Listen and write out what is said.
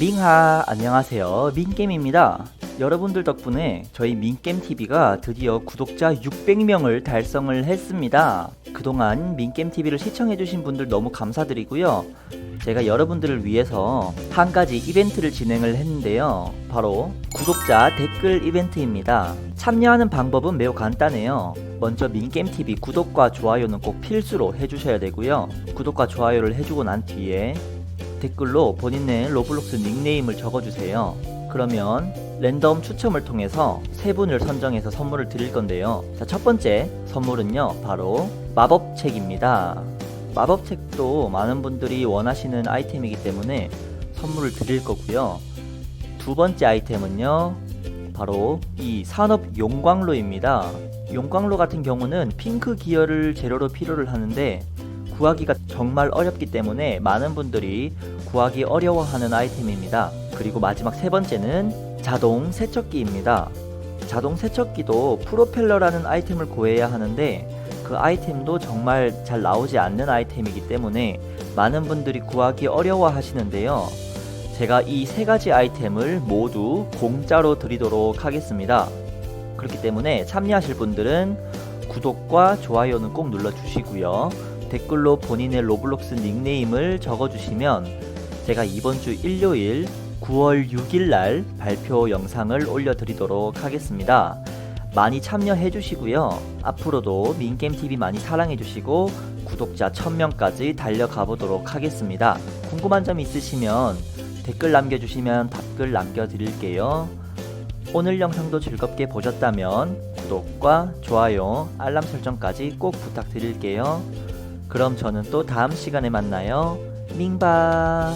밍하 안녕하세요. 민겜입니다. 여러분들 덕분에 저희 민겜TV가 드디어 구독자 600명을 달성을 했습니다. 그동안 민겜TV를 시청해주신 분들 너무 감사드리고요. 제가 여러분들을 위해서 한 가지 이벤트를 진행을 했는데요. 바로 구독자 댓글 이벤트입니다. 참여하는 방법은 매우 간단해요. 먼저 민겜TV 구독과 좋아요는 꼭 필수로 해주셔야 되고요. 구독과 좋아요를 해주고 난 뒤에 댓글로 본인의 로블록스 닉네임을 적어주세요. 그러면 랜덤 추첨을 통해서 세 분을 선정해서 선물을 드릴 건데요. 자, 첫 번째 선물은요, 바로 마법책입니다. 마법책도 많은 분들이 원하시는 아이템이기 때문에 선물을 드릴 거고요. 두 번째 아이템은요, 바로 이 산업 용광로입니다. 용광로 같은 경우는 핑크 기어를 재료로 필요를 하는데 구하기가 정말 어렵기 때문에 많은 분들이 구하기 어려워하는 아이템입니다. 그리고 마지막 세 번째는 자동 세척기입니다. 자동 세척기도 프로펠러라는 아이템을 구해야 하는데 그 아이템도 정말 잘 나오지 않는 아이템이기 때문에 많은 분들이 구하기 어려워 하시는데요. 제가 이 세 가지 아이템을 모두 공짜로 드리도록 하겠습니다. 그렇기 때문에 참여하실 분들은 구독과 좋아요는 꼭 눌러주시고요. 댓글로 본인의 로블록스 닉네임을 적어주시면 제가 이번 주 일요일 9월 6일 날 발표 영상을 올려드리도록 하겠습니다. 많이 참여해 주시고요. 앞으로도 민게임TV 많이 사랑해 주시고 구독자 1000명까지 달려가 보도록 하겠습니다. 궁금한 점 있으시면 댓글 남겨주시면 답글 남겨드릴게요. 오늘 영상도 즐겁게 보셨다면 구독과 좋아요, 알람 설정까지 꼭 부탁드릴게요. 그럼 저는 또 다음 시간에 만나요. 밍바.